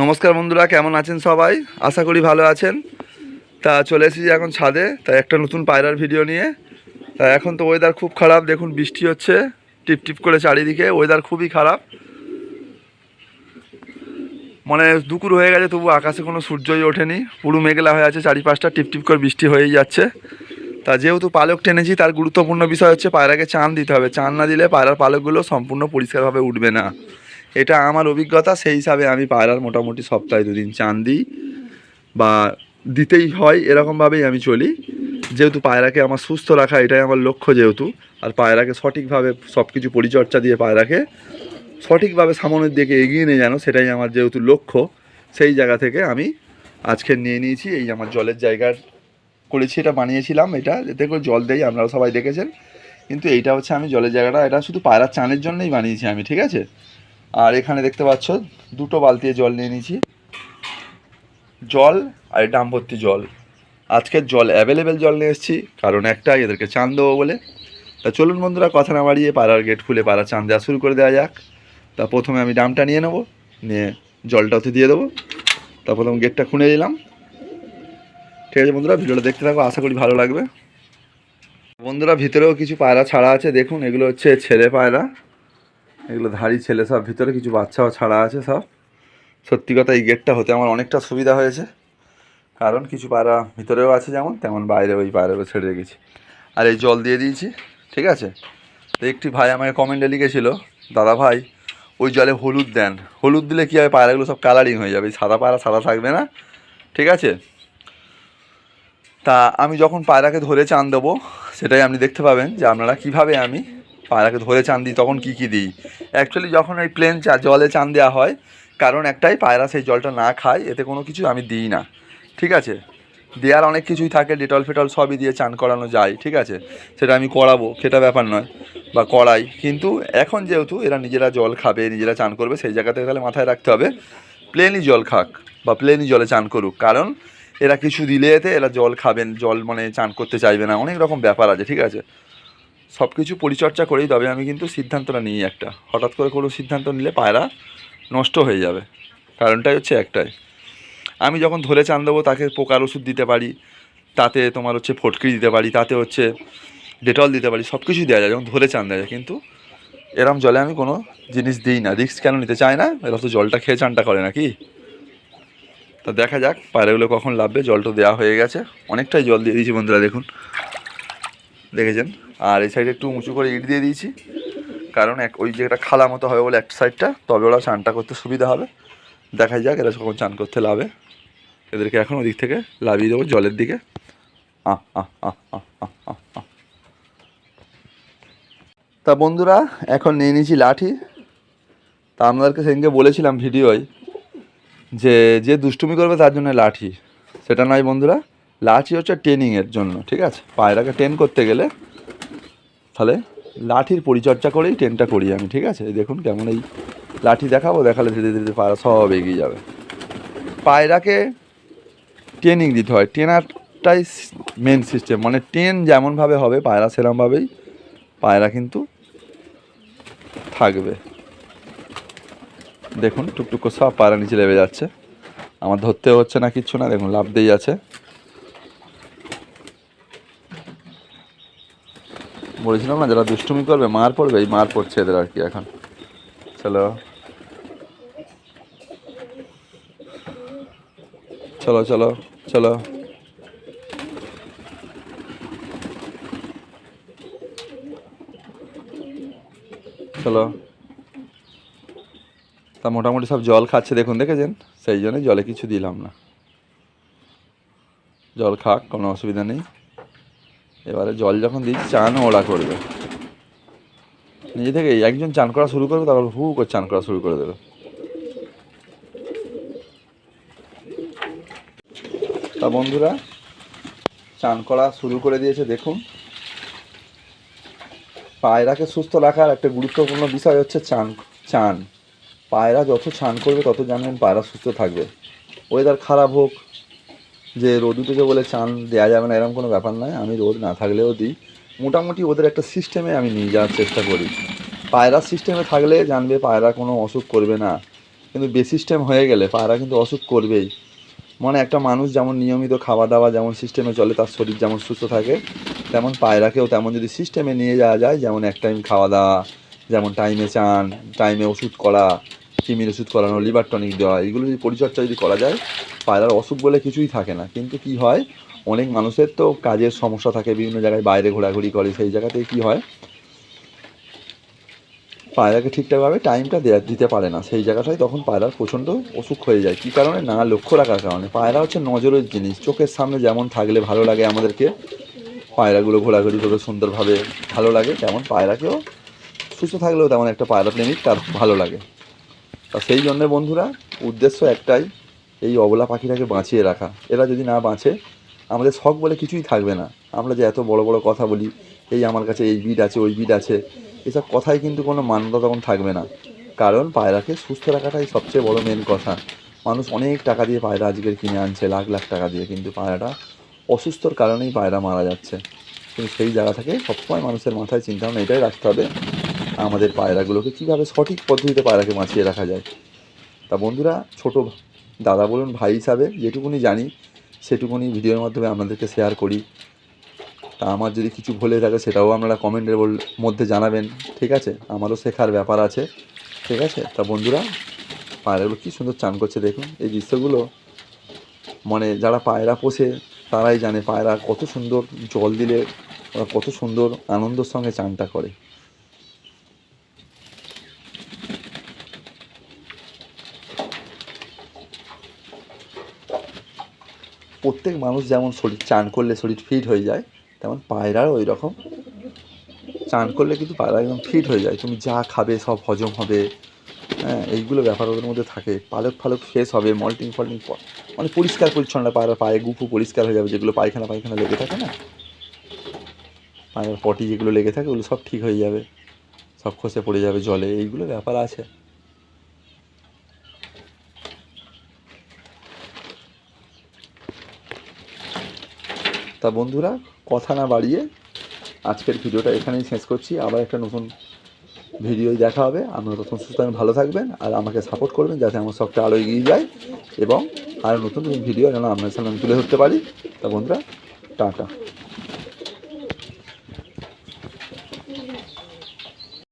নমস্কার বন্ধুরা, কেমন আছেন সবাই? আশা করি ভালো আছেন। তা চলে এসেছি এখন ছাদে, তাই একটা নতুন পায়রার ভিডিও নিয়ে। তা এখন তো ওয়েদার খুব খারাপ, দেখুন বৃষ্টি হচ্ছে, টিপ টিপ করে চারিদিকে ওয়েদার খুবই খারাপ। মানে দুপুর হয়ে গেছে, তবু আকাশে কোনো সূর্যই ওঠেনি, পুরো মেঘলা হয়ে আছে, চারিপাশটা টিপ টিপ করে বৃষ্টি হয়েই যাচ্ছে। তা যেহেতু পালক টেনেছি, তার গুরুত্বপূর্ণ বিষয় হচ্ছে পায়রাকে চান দিতে হবে, চান না দিলে পায়রার পালকগুলো সম্পূর্ণ পরিষ্কারভাবে উঠবে না। এটা আমার অভিজ্ঞতা, সেই হিসাবে আমি পায়রার মোটামুটি সপ্তাহে দুদিন চান দিই বা দিতেই হয়, এরকমভাবেই আমি চলি। যেহেতু পায়রাকে আমার সুস্থ রাখা এটাই আমার লক্ষ্য যেহেতু, আর পায়রাকে সঠিকভাবে সব কিছু পরিচর্যা দিয়ে পায়রাকে সঠিকভাবে সামনের দিকে এগিয়ে নিয়ে জানো সেটাই আমার যেহেতু লক্ষ্য, সেই জায়গা থেকে আমি আজকে নিয়ে নিয়েছি। এই আমার জলের জায়গার করেছি, এটা বানিয়েছিলাম এটা। এতে করে জল দেই আপনারা সবাই দেখেছেন। কিন্তু এইটা হচ্ছে আমি জলের জায়গাটা, এটা শুধু পায়রার চানের জন্যই বানিয়েছি আমি, ঠিক আছে? আর এখানে দেখতে পাচ্ছ, দুটো বালতিতে জল নিয়ে নিয়েছি। জল আর এটা ভর্তি জল। আজকের জল অ্যাভেলেবেল জল নিয়ে এসেছি, কারণ একটাই এদেরকে চান দেবো বলে। তা চলুন বন্ধুরা, কথা না বাড়িয়ে পাড়ার গেট খুলে পাড়া চান দেওয়া শুরু করে দেওয়া যাক। তা প্রথমে আমি ডামটা নিয়ে নেব, নিয়ে জলটা ওতে দিয়ে দেবো। তা প্রথম গেটটা খুলে দিলাম। ঠিক আছে বন্ধুরা, ভিডিওটা দেখতে থাকো, আশা করি ভালো লাগবে। বন্ধুরা, ভিতরেও কিছু পায়রা ছাড়া আছে, দেখুন, এগুলো হচ্ছে ছেলে পায়রা। এগুলো ধাড়ি ছেলে সব, ভিতরে কিছু বাচ্চাও ছাড়া আছে সব। সত্যি কথা, এই গেটটা হতে আমার অনেকটা সুবিধা হয়েছে। কারণ কিছু পায়রা ভিতরেও আছে যেমন, তেমন বাইরে ওই পায়রাও ছেড়ে রেখেছি আর এই জল দিয়ে দিয়েছি, ঠিক আছে? তো একটি ভাই আমাকে কমেন্টে লিখেছিল, দাদা ভাই, ওই জলে হলুদ দেন। হলুদ দিলে কী হবে পায়রাগুলো সব কালারিং হয়ে যাবে। সাদা পায়রা সাদা থাকবে না, ঠিক আছে? তা আমি যখন পায়রাকে ধরে চান দেবো, সেটাই আপনি দেখতে পাবেন যে আপনারা কীভাবে আমি পায়রাকে ধরে চান দিই, তখন কী কী দিই? অ্যাকচুয়ালি যখন ওই প্লেন চা জলে চান দেওয়া হয়, কারণ একটাই পায়রা সেই জলটা না খায়, এতে কোনো কিছু আমি দিই না। ঠিক আছে? দেওয়ার অনেক কিছুই থাকে, ডেটল ফেটল সবই দিয়ে চান করানো যায়, ঠিক আছে? সেটা আমি করাবো, সেটা ব্যাপার নয়, বা করাই। কিন্তু এখন যেহেতু এরা নিজেরা জল খাবে, নিজেরা চান করবে, সেই জায়গাতে তাহলে মাথায় রাখতে হবে প্লেনই জল খাক, বা প্লেনই জলে চান করুক। কারণ এরা কিছু দিলে এতে এরা জল খাবেন, জল মানে চান করতে চাইবে না, অনেক রকম ব্যাপার আছে, ঠিক আছে? সব কিছু পরিচর্যা করেই তবে আমি কিন্তু সিদ্ধান্তটা নিই একটা। হঠাৎ করে কোনো সিদ্ধান্ত নিলে পায়রা নষ্ট হয়ে যাবে। কারণটাই হচ্ছে একটাই। আমি যখন ধরে চান দেবো, তাকে পোকার ওষুধ দিতে পারি, তাতে তোমার হচ্ছে ফটকি দিতে পারি, তাতে হচ্ছে ডেটল দিতে পারি সব কিছুই দেওয়া যায় যখন ধরে চান দেওয়া যায় কিন্তু এরম জলে আমি কোনো জিনিস দিই না। রিস্ক কেন নিতে চাই না? এরা তো জলটা খেয়ে চানটা করে নাকি? তা দেখা যাক, পায়রাগুলো কখন লাভবে জলটা দেওয়া হয়ে গেছে। অনেকটাই জল দিয়ে দিয়েছি বন্ধুরা, দেখুন। দেখেছেন? আর এই সাইডে একটু উঁচু করে ইট দিয়ে দিয়েছি। কারণ এক ওই যে একটা খালা মতো হবে বলে একটা সাইডটা তবে ওরা চানটা করতে সুবিধা হবে। দেখা যাক এরা কখন চান করতে লাভে। এদেরকে এখন ওদিক থেকে লাভিয়ে দেবো জলের দিকে। আহ। তা বন্ধুরা, এখন নিয়ে নিয়েছি লাঠি। তা আপনাদেরকে সেদিনকে বলেছিলাম ভিডিওয় যে যে দুষ্টুমি করবে তার জন্য লাঠি। সেটা নয় বন্ধুরা। লাঠি হচ্ছে ট্রেনিংয়ের জন্য, ঠিক আছে? পায়রাকে ট্রেন করতে গেলে তাহলে লাঠির পরিচর্যা করেই ট্রেনটা করি আমি, ঠিক আছে? দেখুন কেমন এই লাঠি দেখাবো, দেখালে ধীরে ধীরে পায়রা সব এগিয়ে যাবে। পায়রাকে ট্রেনিং দিতে হয় ট্রেনারটাই মেন সিস্টেম মানে ট্রেন যেমনভাবে হবে, পায়রা সেরমভাবেই পায়রা কিন্তু থাকবে। দেখুন টুকটুক সব পায়রা নিচে লেবে যাচ্ছে। আমার ধরতে হচ্ছে না, কিচ্ছু না, দেখুন লাভ দিয়ে আছে। বলেছিলাম না, যারা দুষ্টুমি করবে, মার পড়বে, এই মার পড়ছে এদের আর কি এখন। চলো। চলো চলো চলো। চলো। তা মোটামুটি সব জল খাচ্ছে, দেখুন, দেখেছেন? সেই জন্য জলে কিছু দিলাম না। জল খাক, কোনো অসুবিধা নেই। এবারে জল যখন দিই, চান ওরা করবে। নিজে থেকে একজন চান করা শুরু করবে, তারপর হু করে চান করা শুরু করে দেবে। তা বন্ধুরা, চান করা শুরু করে দিয়েছে, দেখুন। পায়রাকে সুস্থ রাখার একটা গুরুত্বপূর্ণ বিষয় হচ্ছে চান চান। পায়রা যত চান করবে, তত জানবেন পায়রা সুস্থ থাকবে। ওয়েদার খারাপ হোক যে রোদ উঠেছে বলে চান দেওয়া যাবে না, এরকম কোনো ব্যাপার নয়। আমি রোদ না থাকলেও দিই। মোটামুটি ওদের একটা সিস্টেমে আমি নিয়ে যাওয়ার চেষ্টা করি। পায়রা সিস্টেমে থাকলে জানবে পায়রা কোনো অসুখ করবে না। কিন্তু বেসিস্টেম হয়ে গেলে পায়রা কিন্তু অসুখ করবেই। মানে একটা মানুষ যেমন নিয়মিত খাওয়া দাওয়া যেমন সিস্টেমে চলে, তার শরীর যেমন সুস্থ থাকে, তেমন পায়রাকেও তেমন যদি সিস্টেমে নিয়ে যাওয়া যায়, যেমন এক টাইম খাওয়া দাওয়া যেমন টাইমে চান টাইমে ওষুধ করা কিমির ওষুধ করানো লিভার টনিক দেওয়া, এগুলো যদি পরিচর্যা যদি করা যায়, পায়রার অসুখ বলে কিছুই থাকে না। কিন্তু কি হয়, অনেক মানুষের তো কাজের সমস্যা থাকে, বিভিন্ন জায়গায় বাইরে ঘোরাঘুরি করে, সেই জায়গাতে কি হয়, পায়রাকে ঠিকঠাকভাবে টাইমটা দেয়া, দিতে পারে না। সেই জায়গাটায় তখন পায়রার প্রচণ্ড অসুখ হয়ে যায়। কী কারণে? না লক্ষ্য রাখার কারণে। পায়রা হচ্ছে নজরের জিনিস। চোখের সামনে যেমন থাকলে ভালো লাগে আমাদেরকে, পায়রাগুলো ঘোরাঘুরি করে সুন্দরভাবে ভালো লাগে, তেমন পায়রাকেও সুস্থ থাকলেও তেমন একটা পায়রা প্রেমিক তার ভালো লাগে। তা সেই জন্যে বন্ধুরা, উদ্দেশ্য একটাই, এই অবলা পাখিটাকে বাঁচিয়ে রাখা। এরা যদি না বাঁচে, আমাদের শখ বলে কিছুই থাকবে না। আমরা যে এত বড় বড় কথা বলি, এই আমার কাছে এই বিট আছে, ওই বিট আছে, এসব কথাই কিন্তু কোনো মান্যতা তখন থাকবে না। কারণ পায়রাকে সুস্থ রাখাটাই সবচেয়ে বড় মেন কথা। মানুষ অনেক টাকা দিয়ে পায়রা আজকের কিনে আনছে, লাখ লাখ টাকা দিয়ে, কিন্তু পায়রাটা অসুস্থর কারণেই পায়রা মারা যাচ্ছে। কিন্তু সেই জায়গা থেকে সবসময় মানুষের মাথায় চিন্তা ভাবনা এটাই রাখতে হবে আমাদের পায়রাগুলোকে কীভাবে সঠিক পদ্ধতিতে পায়রাকে বাঁচিয়ে রাখা যায়। তা বন্ধুরা, ছোট দাদা বলুন, ভাই হিসাবে যেটুকুনি জানি, সেটুকুনি ভিডিওর মাধ্যমে আপনাদেরকে শেয়ার করি। তা আমার যদি কিছু ভুলে থাকে, সেটাও আপনারা কমেন্টের মধ্যে জানাবেন, ঠিক আছে? আমারও শেখার ব্যাপার আছে, ঠিক আছে? তা বন্ধুরা, পায়রাগুলো কী সুন্দর চান করছে, দেখুন। এই দৃশ্যগুলো মানে যারা পায়রা পোষে, তারাই জানে পায়রা কত সুন্দর জল দিলে, ওরা কত সুন্দর আনন্দের সঙ্গে চানটা করে। প্রত্যেক মানুষ যেমন শরীর, চান করলে শরীর ফিট হয়ে যায়, তেমন পায়রার ওই রকম চান করলে কিন্তু পায়রা একদম ফিট হয়ে যায়। তুমি যা খাবে সব হজম হবে। হ্যাঁ এইগুলো ব্যাপার ওদের মধ্যে থাকে। পালক ফালক ফ্রেশ হবে, মল্টিং ফল্টিং মানে পরিষ্কার পরিচ্ছন্ন পায়রা পায়ে গুফু পরিষ্কার হয়ে যাবে, যেগুলো পায়খানা পায়খানা লেগে থাকে না? পায়ের পটি যেগুলো লেগে থাকে, ওগুলো সব ঠিক হয়ে যাবে। সব খসে পড়ে যাবে জলে। এইগুলো ব্যাপার আছে। তা বন্ধুরা, কথা না বাড়িয়ে আজকের ভিডিওটা এখানেই শেষ করছি। আবার একটা নতুন ভিডিওই দেখা হবে। আপনারা তখন সুস্থ ভালো থাকবেন আর আমাকে সাপোর্ট করবেন যাতে আমার শখটা আরও এগিয়ে যায় এবং আরও নতুন নতুন ভিডিও যেন আপনার সামনে আমি তুলে ধরতে পারি। তা বন্ধুরা, টাটা।